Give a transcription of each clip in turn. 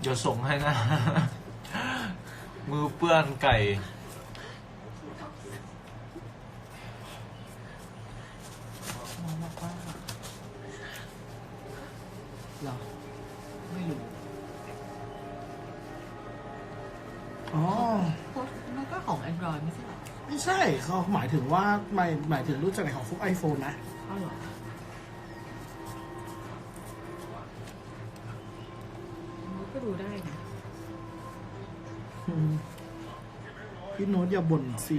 เดี๋ยวส่งให้นะ มือเปื้อนไก่มองบอกว่าเหรอ ไม่รู้ อ๋อ โพสต์มันก็ของ Android ไม่ใช่เหรอไม่ใช่เขาหมายถึงว่าหมายหมายถึงรุ่นจากไหนของฟุกไอโฟนนะอ้าวเหรอ พี่โน้ตอย่าบ่นสิ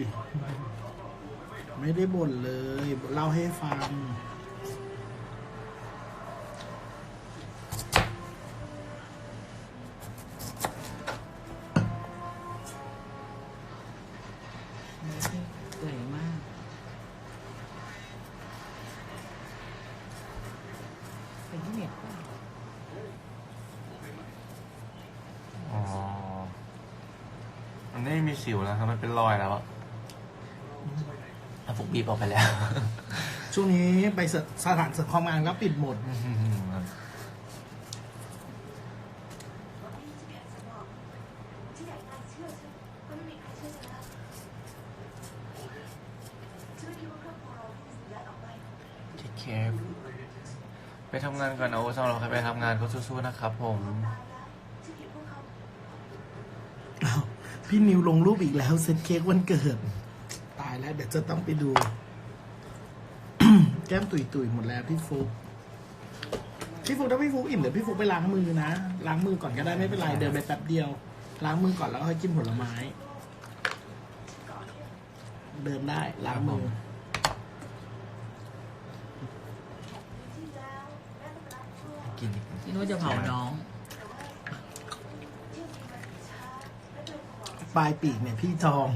ไม่ได้บ่นเลย เล่าให้ฟัง สิวแล้วครับมันเป็นรอยแล้วอะอะฟุกบีบออกไปแล้ว ช่วงนี้ไปสสถานเสริมความงานก็ปิดหมดที่ไหนนายเชื่อฉันก็ไม่มีใครเชื่อฉันแล้วฉันไม่คิดว่าครอบครัวเราที่มีสัญญาณออกไปเทคแคร์ไปทำงานก่อนนะโอ้สำหรับใครไปทำงานก็สู้ๆนะครับผม ฉันเห็นพวกเขา อ้าว พี่นิวลงรูปอีกแล้วเซตเค้กวันเกิด ตายแล้วเดี๋ยวจะต้องไปดู แก้มตุยตุยหมดแล้วพี่ฟุกพี่ฟุกถ้าพี่ฟุกอิ่มเดี๋ยวพี่ฟุกไปล้างมือนะล้างมือก่อนก็ได้ไม่เป็นไรเดินไปแป๊บเดียว ล้างมือก่อนแล้วค่อยกินผลไม้ เดินได้ล้างมือกินพี่นุ้ยจะเผาน้อง ปลายปีกเนี่ยพี่จอง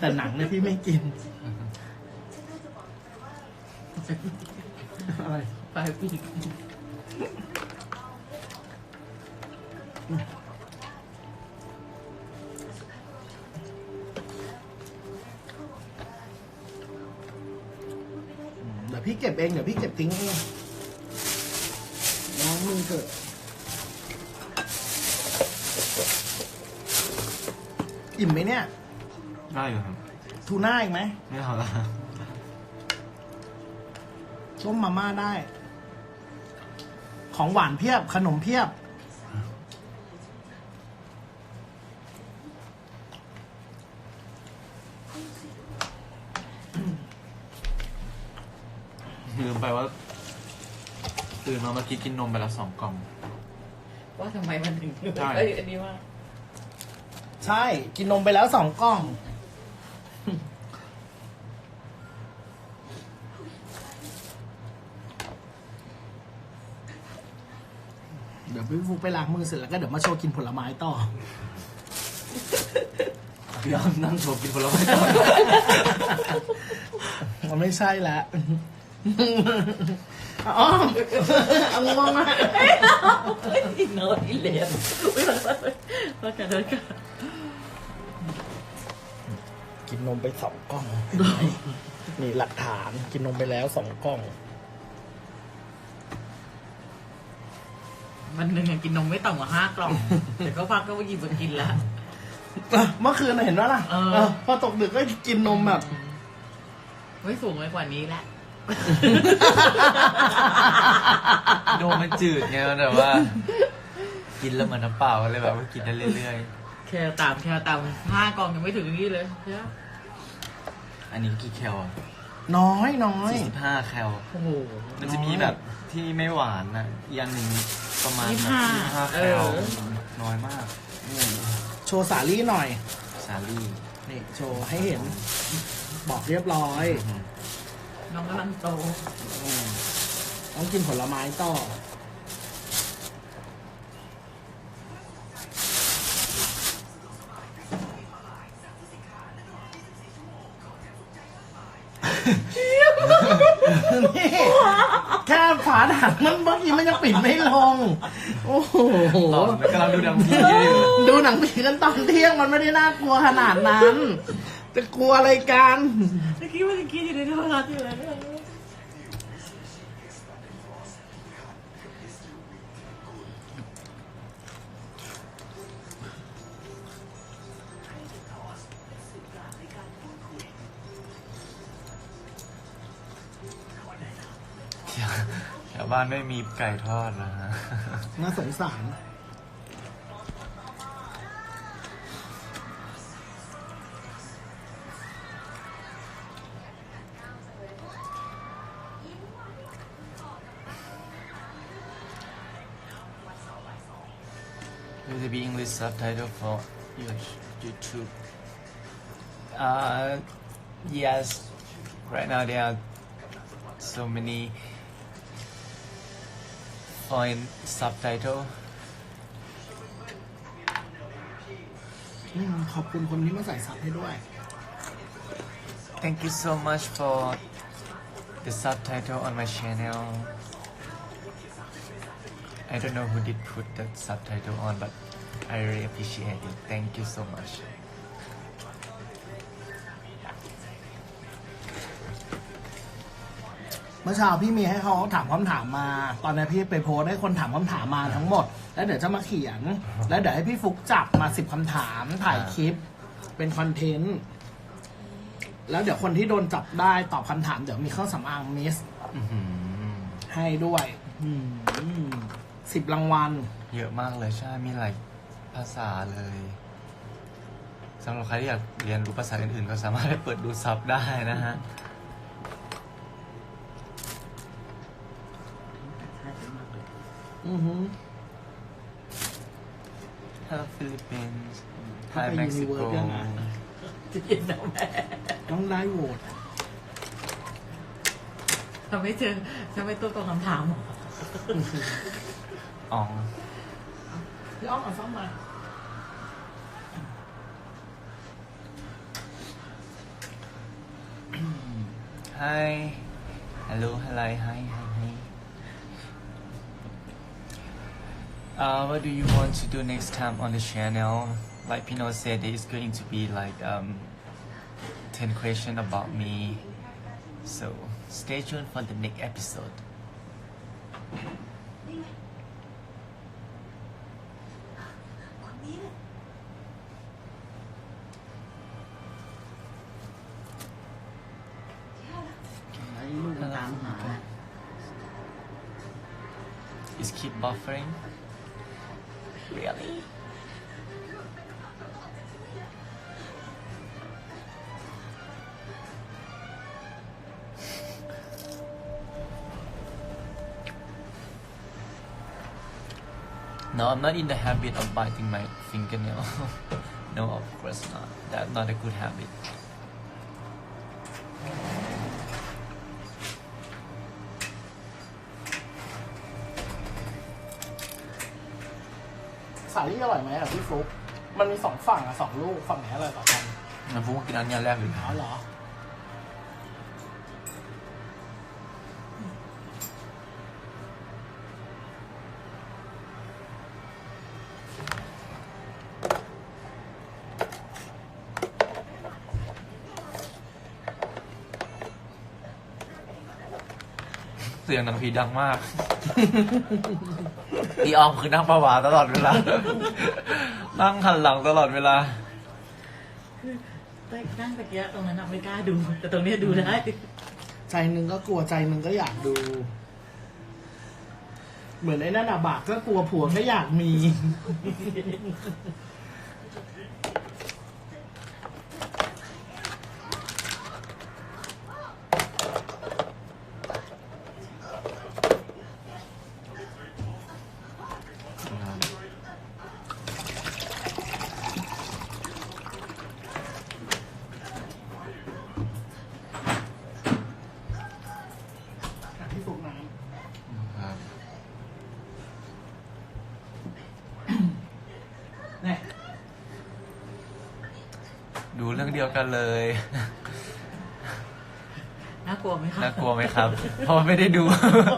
แต่หนังเนี่ยพี่ไม่กิน อะไรไปปีกเดี๋ยวพี่เก็บเอง เดี๋ยวพี่เก็บทิ้งเองล้างมือเถอ อิ่มไหมเนี่ย ได้อยู่ครับทูน่าอีกไหมไม่เอาละต้มมาม่าได้ ของหวานเพียบ ขนมเพียบ ลืมไปว่าตื่นมาเมื่อกี้กินนมไปแล้วสองกล่อง ว่าทำไมมันถึงใช่เอ้ยอันนี้ว่า ใช่ กินนมไปแล้วสองกล่อง เดี๋ยวพี่ฟุกไปล้างมือเสร็จแล้วก็เดี๋ยวมาโชว์กินผลไม้ต่อ พี่อ้อมนั่งโชว์กินผลไม้ก่อนมันไม่ใช่แล้วอ๋อเอางงอะอีโน้ตอีเลนอุ้ย นนมไปสองกล่อง นี่หลักฐานกินนมไปแล้วสองกล่องมันหนึ่งอะกินนมไม่ต่ำกว่าห้ากล่อง แต่ก็พักก็หยิบมากินแล้วเมื่อคืนน่ะเห็นว่าล่ะเออ เออพอตกดึกก็กินนมแบบ ไม่สูงไปกว่านี้แล้วโดนมันจืดไงมันแบบว่า กินแล้วเหมือนน้ำเปล่าก็เลยแบบว่ากินได้เรื่อยแคลตามแคลตามห้ากล่องยังไม่ถึงนี่เลยใช่ไหมๆ อันนี้กี่แคลน้อยน้อยสี่สิบห้าแคลโอ้โหมันจะมีแบบที่ไม่หวานนะอีกอันหนึ่งประมาณยี่แบสิบบห้ายี่สิบห้าแคลเออน้อยมากนี่โชว์สาลี่หน่อย สาลี่นี่โชว์ให้เห็น บอกเรียบร้อยอืมน้องกำลังโตอืมต้องกินผลไม้ต่อาถังมันเมื่อกี้มันยังปิดไม่ลง โอ้โห ตอนกำลังดูดังพีอยู่ดูหนังผีกันตอนเที่ยงมันไม่ได้น่ากลัวขนาดนั้น จะกลัวอะไรกัน เมื่อกี้ว่าจะกินอยู่ในโทรศัพท์อยู่เลย บ้านไม่มีไก่ทอดนะฮะ น่าสงสาร Will there be English subtitle for your YouTube? Uh, yes. Right now there are so many foreign subtitle. อืมขอบคุณคนที่มาใส่ซับให้ด้วย Thank you so much for the subtitle on my channel. I don't know who did put that subtitle on, but I really appreciate it. Thank you so much. เมื่อเช้าพี่มีให้เขาถามคำถามมา ตอนนี้พี่ไปโพสต์ให้คนถามคำถามมาทั้งหมด แล้วเดี๋ยวจะมาเขียน แล้วเดี๋ยวให้พี่ฟุกจับมาสิบคำถามถ่ายคลิป เป็นคอนเทนต์ แล้วเดี๋ยวคนที่โดนจับได้ตอบคำถามเดี๋ยวมีเครื่องสำอางมิสอื้อหือให้ด้วยสิบรางวัล เยอะมากเลยใช่มีหลายภาษาเลยสำหรับใครที่อยากเรียนรู้ภาษาอื่นๆ ก็สามารถไปเปิดดูซับได้นะฮะ อือหือ Hello Philippines ถ้า Hi ไป Mexico Universe ยังไงจะกินแล้วแม่ต้องได้โหวตทำไม่เจอทำไม่ตัวตรงคำถามหรออ๋องพี่อ้อมเอาซ่อมมา Hi Hello Hello Hi Hi Hi uh, what do you want to do next time on the channel? Like Pino said, it's going to be like um, 10 questions about me. So stay tuned for the next episode. Is keep buffering. No, I'm not in the habit of biting my fingernail. no, of course not. That's not a good habit. สาลี่อร่อยไหมอะพี่ฟุกมันมีสองฝั่งอะสองลูกฝั่งไหนอร่อยกว่ากันน้ำพุกินอันนี้แรกเลยอ๋อเหรอ สียงหนังผีดังมากพี่ออมคือนั่งประวาตลอดเวลา นั่งหันหลังตลอดเวลาแต่นั่งตะเกียบตรงนั้นน่ะไม่กล้าดู แต่ตรงเนี้ยดูได้ใจหนึ่งก็กลัวใจหนึ่งก็อยากดู เหมือนไอ้นั่นอะบากก็กลัวผัวก็อยากมี ดูเรื่องเดียวกันเลย น่ากลัวไหมคะน่ากลัวไหมครับ เพราะว่าไม่ได้ดู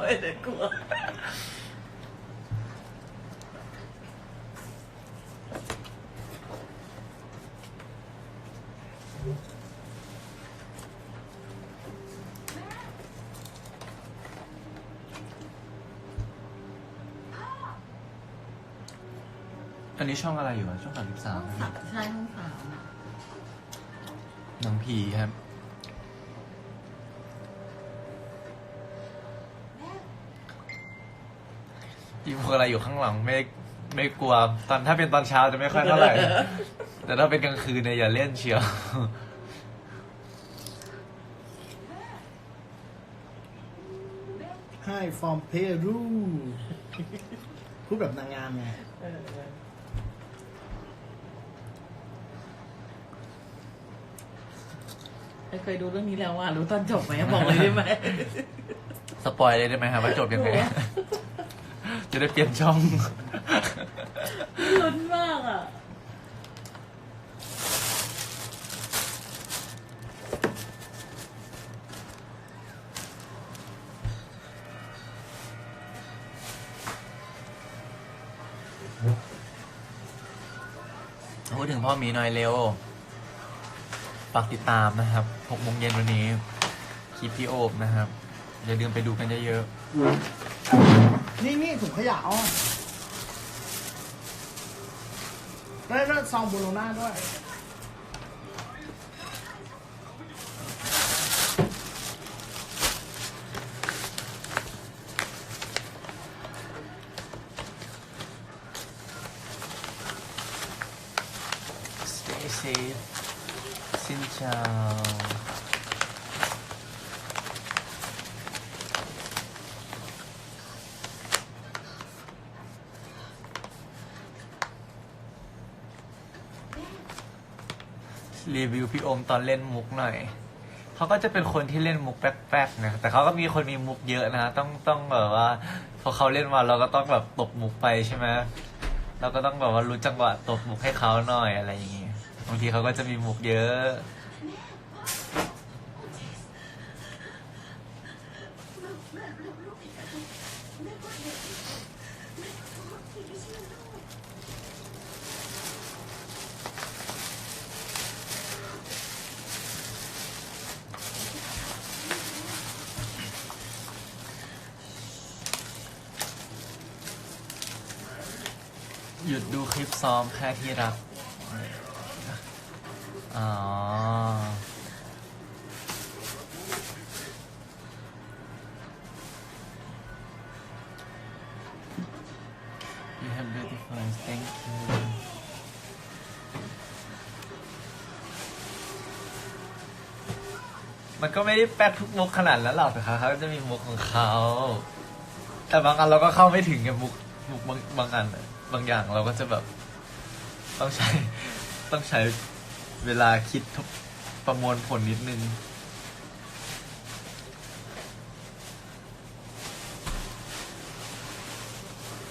ไม่ได้กลัว อันนี้ช่องอะไรอยู่อะช่องสามสิบสามสับใผีครับแม่อีพวกอะไรอยู่ข้างหลังไม่ไม่กลัว ตอนถ้าเป็นตอนเช้าจะไม่ค่อยเท่าไหร่ แต่ถ้าเป็นกลางคืนเนี่ยอย่าเล่นเชียวให้ from Peru พูดแบบนางงามไง เออเออเคยดูเรื่องนี้แล้วว่ารู้ตอนจบไหมบอกเลยได้ไหมสปอยเลยได้ไหมครับว่าจบยังไง จะได้เปลี่ยนช่องลุ้นมากอะพูดถึงพ่อหมีหน่อยเร็ว ฝากติดตามนะครับ6โมงเย็นวันนี้ คลิปพี่โอบนะครับ อย่าลืมไปดูกันเยอะนี่นี่ถุงขยะอ้อได้แล้วซองโบโรน่าด้วย ๆ stay safe สินเจ้า รีวิวพี่โอมตอนเล่นมุกหน่อย เขาก็จะเป็นคนที่เล่นมุกแป๊กๆนะ แต่เขาก็มีคนมีมุกเยอะนะ ต้องต้องแบบว่า พอเขาเล่นมาเราก็ต้องแบบตบมุกไปใช่ไหมเราก็ต้องแบบว่ารู้จังหวะตบมุกให้เขาหน่อยอะไรอย่างเงี้ยบางทีเขาก็จะมีมุกเยอะ ยุดดูคลิปซ้อมแค่ที่รัก อ๋อ You have beautiful eyes thank you มันก็ไม่ได้แป๊กทุกมุกขนาดนั้นหรอกแต่เขาจะมีมุกของเขา แต่บางอันเราก็เข้าไม่ถึงไงมุกมุกบางบางอันอะ บางอย่างเราก็จะแบบต้องใช้ต้องใช้เวลาคิดทบประมวลผลนิดนึง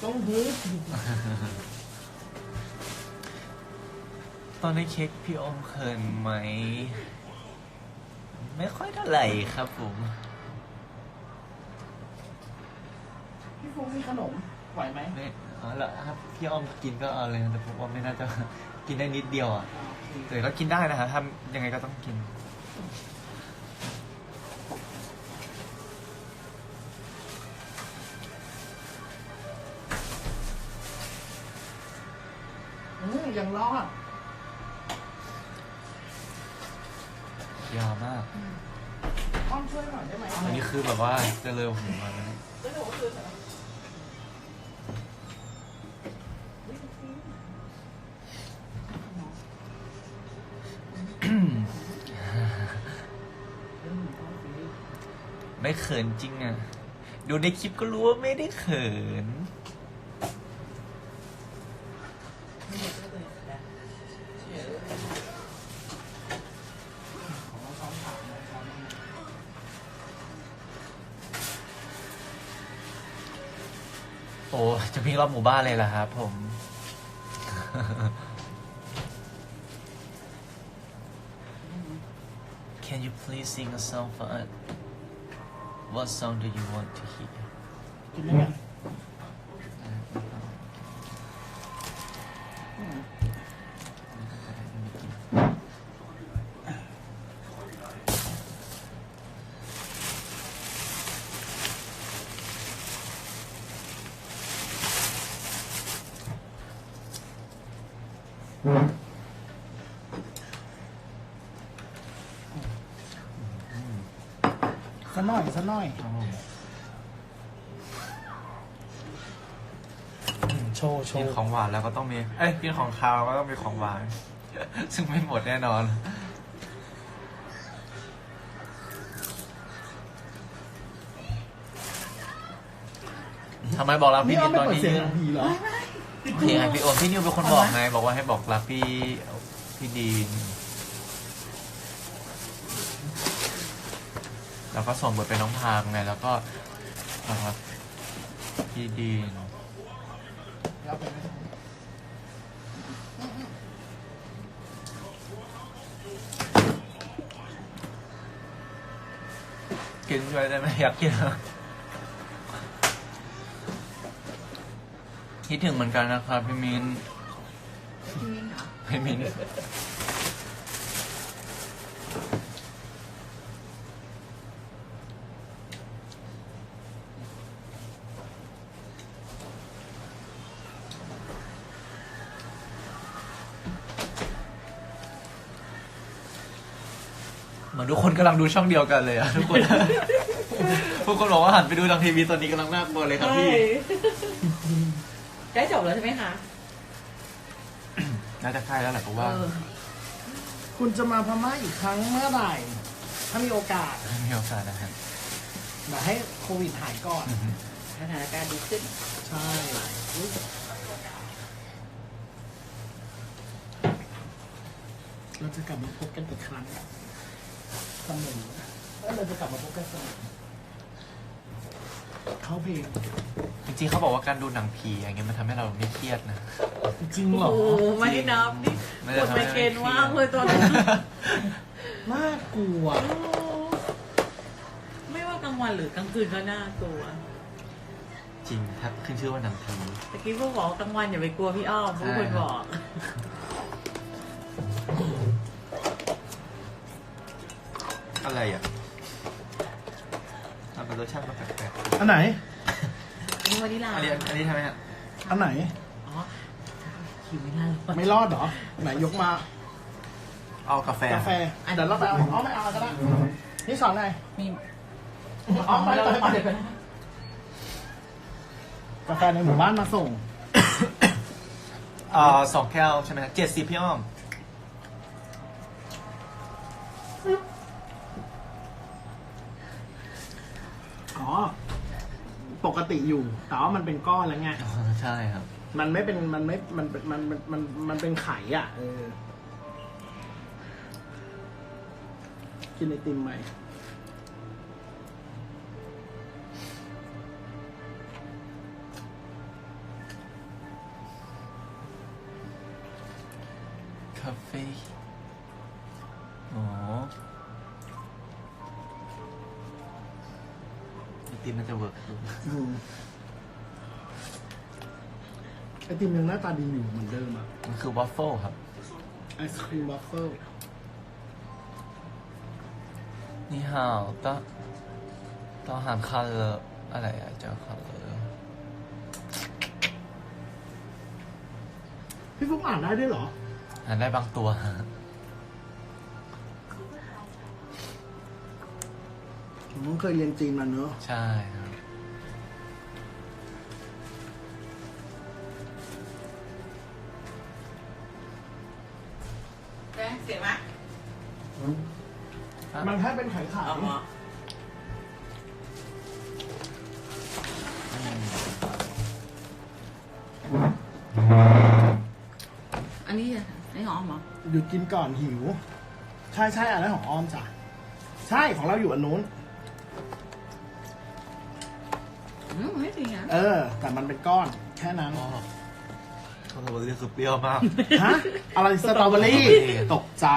ต้องฮึดตอนนี้เค้กพี่อมเขินไหม ไม่ค่อยเท่าไหร่ครับผม พี่ฟุ๊กมีขนมไหวไหม ไม่ เอาละครับพี่ออมกินก็เอาเลยนะแต่ผมว่าไม่น่าจะ กินได้นิดเดียวอะแต่ก็กินได้นะครับทำยังไงก็ต้องกิน อืมยังรอดยาวมาก อ้อมช่วยหน่อยได้ไหมอันนี้คือแบบว่าจะเร็วหูมาแล้วเนี่ ไม่เขินจริงอะ ดูในคลิปก็รู้ว่าไม่ได้เขิน โอ้ จะมีรอบหมู่บ้านเลยล่ะครับผม Can you please sing a song for us? What song do you want to hear? หมสักหน่อยสักหน่อย Oh. โชว์โชกินว์ของหวานแล้วก็ต้องมี เอ้ยกินของคาวก็ต้องมีของหวาน ซึ่งไม่หมดแน่นอน ทำไมบอกรักนี่พี่เอานิวไม่ตอนเปิดนี้เสียงของผีเหรอนี่ไงพี่โอมพี่นิวเป็นคนบอกไง บอกว่าให้บอกรักพี่พี่ดีน แล้วก็ส่งบทเป็นน้องพามไงแล้วก็บอกรักพี่ดีนกินด้วยได้ไหมอยากกินอะคิดถึงเหมือนกันนะครับพี่มินพี่มิ้นเหรอพี่มิน อนทุกคนกำลังดูช่องเดียวกันเลยอะทุกคนทุกคนบอกว่าหันไปดูทางทีวีตอนนี้กำลังน่ากลัวเลยครับพี่ใกล้จบแล้วใช่ไหมคะ น่าจะใกล้แล้วแหละเพราะว่าเออ คุณจะมาพม่าอีกครั้งเมื่อไหร่ ถ้ามีโอกาสไม่มีโอกาสนะครับเดี๋ยวให้โควิดหายก่อนสถานการณ์ดีขึ้น ใช่เราจะกลับมาพบกันอีกครั้งเสมอแล้วเราจะกลับมาพบกันเสมอเขาเพลงจริงๆเขาบอกว่าการดูหนังผีอย่างเงี้ยมันทำให้เราไม่เครียดนะ จริงเหรอ โอ้ไม่นับนี่ไม่กได้ดทำไปให้เกณฑ์ว่างเลยตอนนี้น่ากลัวโอ้ไม่ว่ากลางวันหรือกลางคืนก็น่ากลัวจริงถ้าขึ้นชื่อว่าหนังผี ตะกี้พวกบอกว่ากลางวันอย่าไปกลัวพี่อ้อมพวกคนบอก อะไรอะทำเป็นรสชาติมาแปลกอันไหนนี่วานิลาๆอันนี้อันนี้ทำไมฮะอันไหน อ๋อคิวไม่น่ารอดไม่รอดเหรอ ไหนยกมา เอากาแฟกาแฟเดี๋ยวเราไปเอาอ๋อไม่เอาก็ได้นี่สอนไงมีอ๋อไปไปไปไปกาแฟในหมู่บ้านมาส่งอ่าสองแก้วใช่ไหมฮะเจ็ดสิบพี่อ้อม ติอยู่ แต่ว่ามันเป็นก้อนแล้วไง อ๋อใช่ครับ มันไม่เป็น มันไม่ มันเป็นมันมัน มัน มันเป็นไข่อะ เออ กินไอติมไหม คาเฟ่ อ๋อ ติมมันจะเวิร์กอืมไอติมยังหน้าตาดีอยู่เหมือนเดิมอะมันคือวัฟเฟิลครับ ไอศครีมวัฟเฟิลนี่ฮาวต้าต้าหารคันเลออะไรอะเจ้าคันเลอพี่ฟุกอ่านได้ด้วยเหรออ่านได้บางตัว ผมเคยเรียนจีนมาเนอะใช่ครับแป้งเสียไหมมันแค่เป็นไข่ขาวเอามาอันนี้อะอันนี้หอมเหรอหยุดกินก่อนหิว ใช่ใช่อันนั้นของออมจ้ะ ใช่ของเราอยู่อันนู้น เออ แต่มันเป็นก้อนแค่นั้นอ๋อสตรอเบอรี่คือเปรี้ยวมาก ฮะ อะไรสตรอเบอรี่สตรอเบอรี่ ตกใจ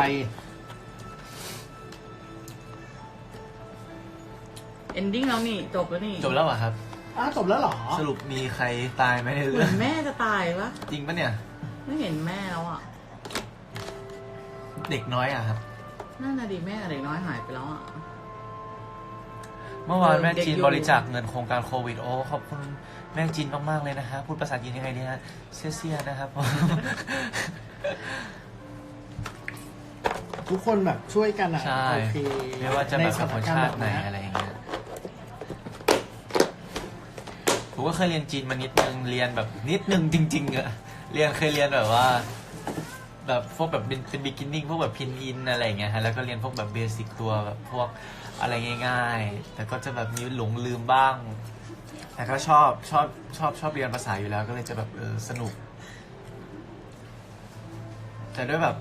เอนดิ้งแล้วนี่ จบแล้วนี่จบแล้วเหรอครับ อ้าวจบแล้วเหรอ สรุปมีใครตายไหมในเหมืเรื่อองนแม่จะตายวะ จริงปะเนี่ย ไม่เห็นแม่แล้วอะ เด็กน้อยอะครับ น่าจะดีแม่กับเด็กน้อยหายไปแล้วอะ เมื่อวานแม่เด็กจีนอยู่บริจาคเงินโครงการโควิดโอ้ขอบคุณแม่จีนมากๆเลยนะฮะพูดภาษาจีนยังไงดีฮะเซียเซียนะครับ ทุกคนแบบช่วยกันอะใช่โอเคไม่ว่าจะแบบเป็นคนชาติไหนใสถกรณ์อะไรอย่างเงี้ยแผมก็เคยเรียนจีนมานิดนึงเรียนแบบนิดนึงจริงๆอะเรียนเคยเรียนแบบว่า แบบพวกแบบเป็นเป็นบิ๊กินนิ่งพวกแบบพินอินอะไรอย่างเงี้ยฮะแล้วก็เรียนพวกแบบเบสิกตัวแบบพวก อะไรง่าย ๆ แต่ก็จะแบบมีหลงลืมบ้าง แต่ก็ชอบชอบชอบชอบเรียนภาษาอยู่แล้วก็เลยจะแบบเออสนุก แต่ด้วยแบบ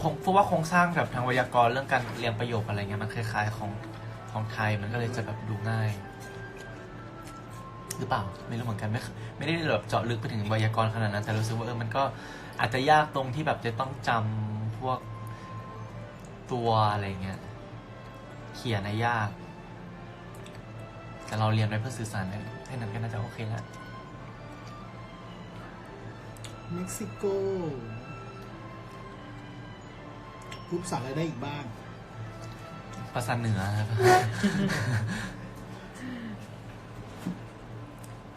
คงเพราะว่าโครงสร้างแบบทางไวยากรณ์เรื่องการเรียงประโยคอะไรเงี้ยมันคล้ายๆของของไทยมันก็เลยจะแบบดูง่าย หรือเปล่าไม่รู้เหมือนกันไม่ไม่ได้แบบเจาะลึกไปถึงไวยากรณ์ขนาดนั้น แต่รู้สึกว่าเออมันก็อาจจะยากตรงที่แบบจะต้องจำพวกตัวอะไรเงี้ย เขียนนะยาก แต่เราเรียนไปเพื่อสื่อสารแค่นั้นก็น่าจะโอเคแล้วเม็กซิโกพูดภาษาอะไรได้อีกบ้าง ภาษาเหนือครับ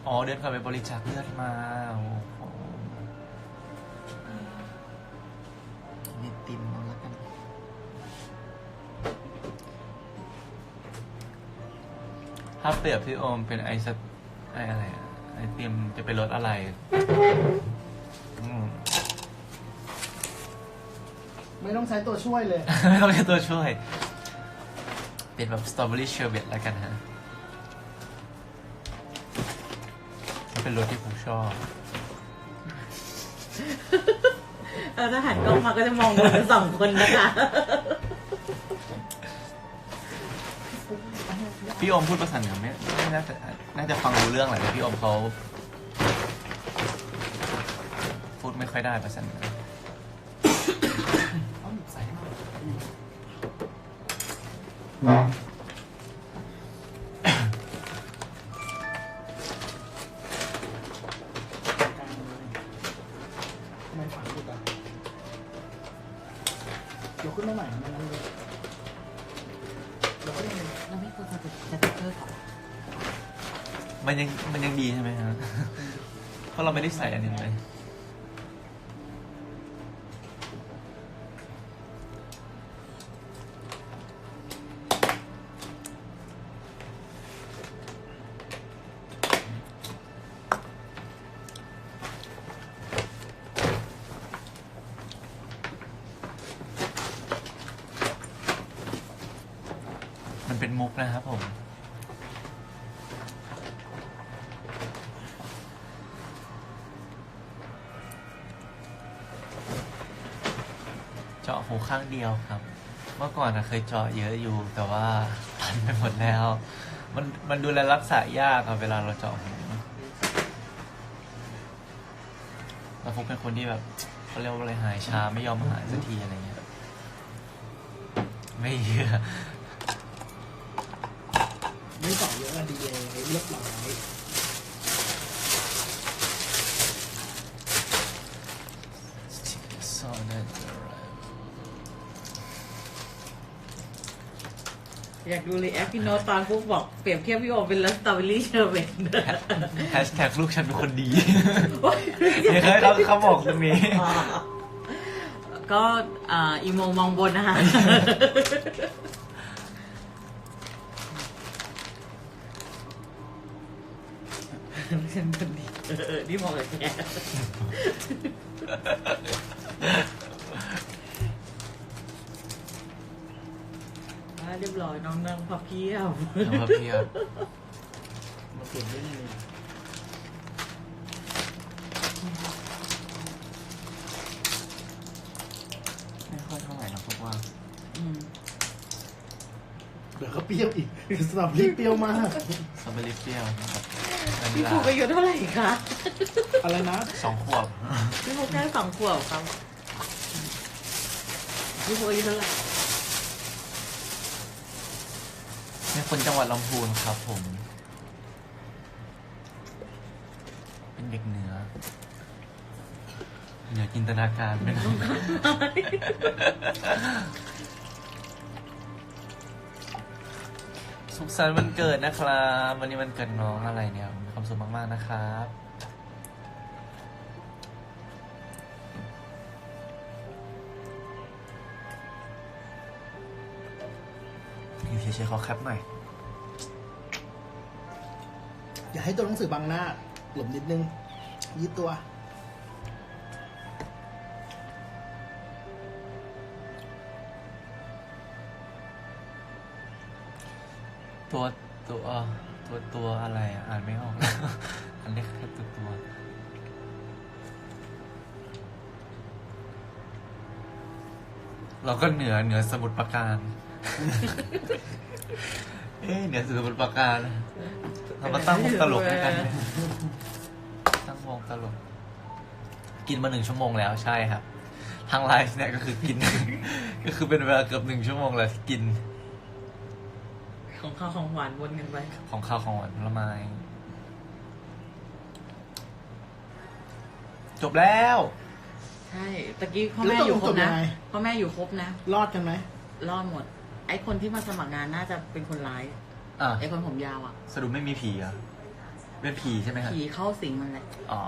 อ๋อเดินก่อนไปบริจาคเลือดมาโอ้ ถ้าเปรียบพี่โอมเป็นไอศไออะไรอะไอติมจะเป็นรสอะไรอืม ไม่ต้องใช้ตัวช่วยเลย ไม่ต้องใช้ตัวช่วย เป็นแบบสตรอเบอรี่เชอร์เบตแล้วกันฮะมันเป็นรสที่ผมชอบ เออถ้าหันกล้องมาก็จะมองดูกันสองคนนะคะ พี่อมพูดภาษาเหนือไม่ไม่น่าจะน่าจะฟังรู้เรื่องแหละแต่พี่อมเขาพูดไม่ค่อยได้ภาษาเหนือต้ เราไม่ได้ใส่อันนี้เลยมั หูข้างเดียวครับ เมื่อก่อนนะเคยเจาะเยอะอยู่ แต่ว่าตันไปหมดแล้ว มันมันดูแลรักษายากครับเวลาเราเจาะหูเราฟุกเป็นคนที่แบบเขาเรียกว่าอะไรหายช้าไม่ยอมหายสักทีอะไรเงี้ยไม่เยอะ ไม่ต่อเยอะอะดีเลยเรียบร้อย So that you're right. อยากดูรีแอคพี่โน้ตตอนปุ๊บบอกเปรียบเทียบพี่โอเป็นลัสตรอเบอรี่เชอร์เบตแฮชแท็กลูกฉันเป็นคนดีเนี่ยเขาเขาบอกตรงนี้ ก็อ่าอีโมมองบนนะคะฉันคนดีเออเออนี่มองเลยแก รียบร้อยน้องนั่งพับเพียบน้องพับเพียบมาเปลี่ยนได้ยังไงไม่ค่อยเท่าไหร่นะพวกว่าอืมเดี๋ยวก็เปรี้ยวอีกสตรอเบอรี่เปรี้ยวมาก สตรอเบอรี่เปรี้ยวนะครับวานิพี่ลลาภูอายุเท่าไหร่คะอะไรนะ สองขวบ พี่ภูแค่สองขวบครับพี่ภูอายุเท่าไหร่ เป็นคนจังหวัดลำพูนครับผม เป็นเด็กเหนือ เหนือจินตนาการเป็นสุขสันต์วันเกิดนะครับ วันนี้วันเกิดน้องอะไรเนี่ยมีความสุขมาก ๆ นะครับ เฉยๆขอแคปหน่อยอย่าให้ตัวหนังสือบังหน้า หลบนิดนึงยืดตัว ตัวตัวตัวตัวอะไรอะอ่านไม่ออกอันนี้แค่ตัวตัว เราก็เหนือเหนือสมุดประการ เอ๊ะเหนือสมุดประการเรามาตั้งวงตลกด้วยกันไหมตั้งวงตลก กินมาหนึ่งชั่วโมงแล้วใช่ครับ ทางไลฟ์เนี่ยก็คือกิน ก็คือเป็นเวลาเกือบหนึ่งชั่วโมงแล้วที่กิน ของข้าวของหวานวนกันไปของข้าวของหวานผลไม้จบแล้ว ใช่ตะกี้พ่อแม่อยู่ครบนะพ่อแม่อยู่ครบนะ รอดกันไหมรอดหมด ไอ้คนที่มาสมัครงานน่าจะเป็นคนร้าย อะไอ้คนผมยาวอะ สรุปไม่มีผีเหรอะเป็นผีใช่ไหมครับผีเข้าสิงมันแหละ อ๋อ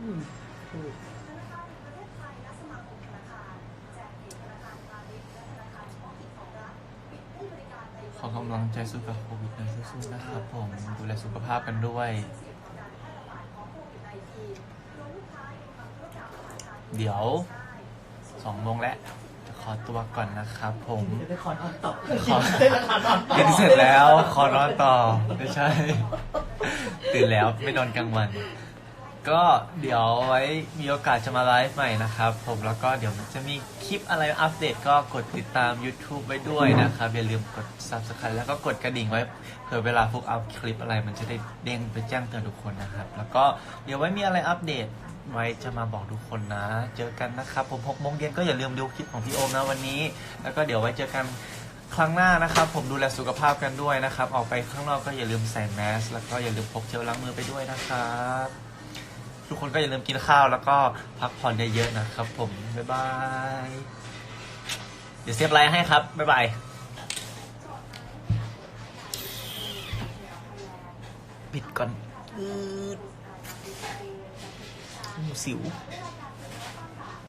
อืมถูก ขอกำลังใจสู้กับโควิดนะสู้ๆนะครับผม ดูแลสุขภาพ กันด้วย เดี๋ยวสองโมงแล้วจะขอตัวก่อนนะครับ ผมจะไปขอนอนต่อขอเรียนเสร็จแล้ว ขอนอนต่อไม่ใช่ ตื่นแล้วไม่นอนกลางวัน ก็เดี๋ยวไว้มีโอกาสจะมาไลฟ์ใหม่นะครับ ผมแล้วก็เดี๋ยวจะมีคลิปอะไรอัปเดตก็กดติดตาม YouTube ไว้ด้วยนะครับ อย่าลืมกด Subscribe แล้วก็กดกระดิ่งไว้เผื่อเวลาพวกอัพคลิปอะไรมันจะได้เด้งไปแจ้งเตือนทุกคนนะครับ แล้วก็เดี๋ยวไว้มีอะไรอัปเดตไว้จะมาบอกทุกคนนะ เจอกันนะครับ ผม6โมงเย็นก็อย่าลืมดูคลิปของพี่โอมนะวันนี้ แล้วก็เดี๋ยวไว้เจอกันครั้งหน้านะครับ ผมดูแลสุขภาพกันด้วยนะครับ ออกไปข้างนอกก็อย่าลืมใส่แมส แล้วก็อย่าลืมพกเจลล้างมือไปด้วยนะครับ ทุกคนก็อย่าลืมกินข้าวแล้วก็พักผ่อนเยอะๆนะครับผม บ๊ายบาย เดี๋ยวเซฟไลน์ให้ครับ บ๊ายบายปิดก่อนอือหมูสิว